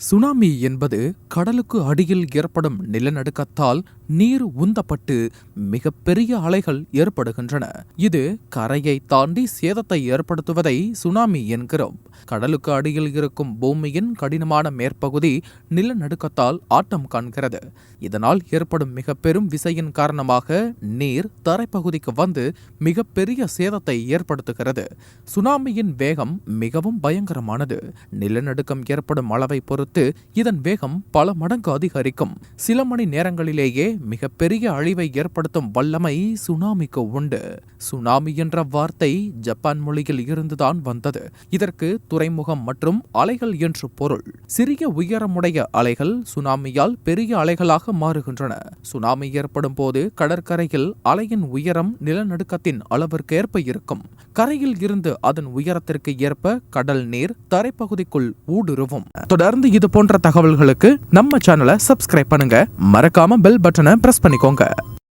Tsunami என்பது கடலுக்கு அடியில் ஏற்படும் நிலநடுக்கத்தால் நீர் உந்தப்பட்டு மிகப்பெரிய அலைகள் ஏற்படுகின்றன. இது கரையை தாண்டி சேதத்தை ஏற்படுத்துவதை சுனாமி என்கிறோம். கடலுக்கு அடியில் இருக்கும் பூமியின் கடினமான மேற்பகுதி நிலநடுக்கத்தால் ஆட்டம் காண்கிறது. இதனால் ஏற்படும் மிக பெரும் விசையின் காரணமாக நீர் தரைப்பகுதிக்கு வந்து மிகப்பெரிய சேதத்தை ஏற்படுத்துகிறது. சுனாமியின் வேகம் மிகவும் பயங்கரமானது. நிலநடுக்கம் ஏற்படும் அளவை பொறுத்து இதன் வேகம் பல மடங்கு அதிகரிக்கும். சில மணி நேரங்களிலேயே மிகப்பெரிய அழிவை ஏற்படுத்தும் வல்லமை சுனாமிக்கு உண்டு. சுனாமி என்ற வார்த்தை ஜப்பான் மொழியில் இருந்துதான் வந்தது. இதற்கு துறைமுகம் மற்றும் அலைகள் என்று பொருள். சிறிய உயரமுடைய அலைகள் சுனாமியால் பெரிய அலைகளாக மாறுகின்றன. சுனாமி ஏற்படும் போது கடற்கரையில் அலையின் உயரம் நிலநடுக்கத்தின் அளவிற்கேற்ப இருக்கும். கரையில் இருந்து அதன் உயரத்திற்கு ஏற்ப கடல் நீர் தரைப்பகுதிக்குள் ஊடுருவும். தொடர்ந்து இது போன்ற தகவல்களுக்கு நம்ம சேனலை சப்ஸ்கிரைப் பண்ணுங்க. மறக்காம பெல் பட்டன் பிரஸ் பண்ணிக்கோங்க.